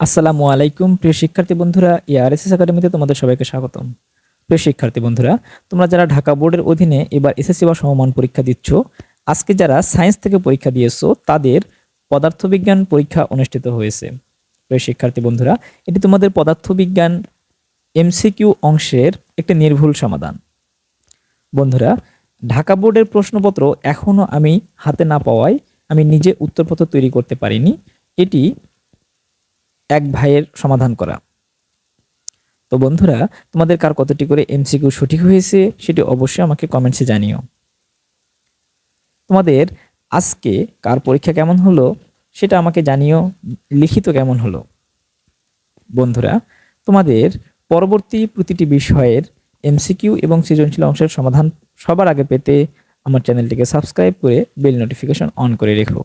আসসালামু আলাইকুম, প্রিয় শিক্ষার্থী বন্ধুরা এআরএসএস একাডেমিতে তোমাদের সবাইকে স্বাগতম। প্রিয় শিক্ষার্থী বন্ধুরা, তোমরা যারা ঢাকা বোর্ডের অধীনে এবার এসএসসি বা সমমান পরীক্ষা দিচ্ছ, আজকে যারা সায়েন্স থেকে পরীক্ষা দিয়েছ, তাদের পদার্থবিজ্ঞান পরীক্ষা অনুষ্ঠিত হয়েছে। প্রিয় শিক্ষার্থী বন্ধুরা, এটি তোমাদের পদার্থবিজ্ঞান এমসিকিউ অংশের একটি নির্ভুল সমাধান। বন্ধুরা, ঢাকা বোর্ডের প্রশ্নপত্র এখনও আমি হাতে না পাওয়ায় আমি নিজে উত্তরপত্র তৈরি করতে পারিনি। এটি এক ভাইয়ের সমাধান করা। তো বন্ধুরা, তোমাদের কার কতটি করে এমসিকিউ সঠিক হয়েছে সেটি অবশ্যই আমাকে কমেন্টসে জানিও। তোমাদের আজকে কার পরীক্ষা কেমন হলো সেটা আমাকে জানিও, লিখিত কেমন হলো। বন্ধুরা, তোমাদের পরবর্তী প্রতিটি বিষয়ের এমসিকিউ এবং সৃজনশীল অংশের সমাধান সবার আগে পেতে আমার চ্যানেলটিকে সাবস্ক্রাইব করে বেল নোটিফিকেশন অন করে রেখো।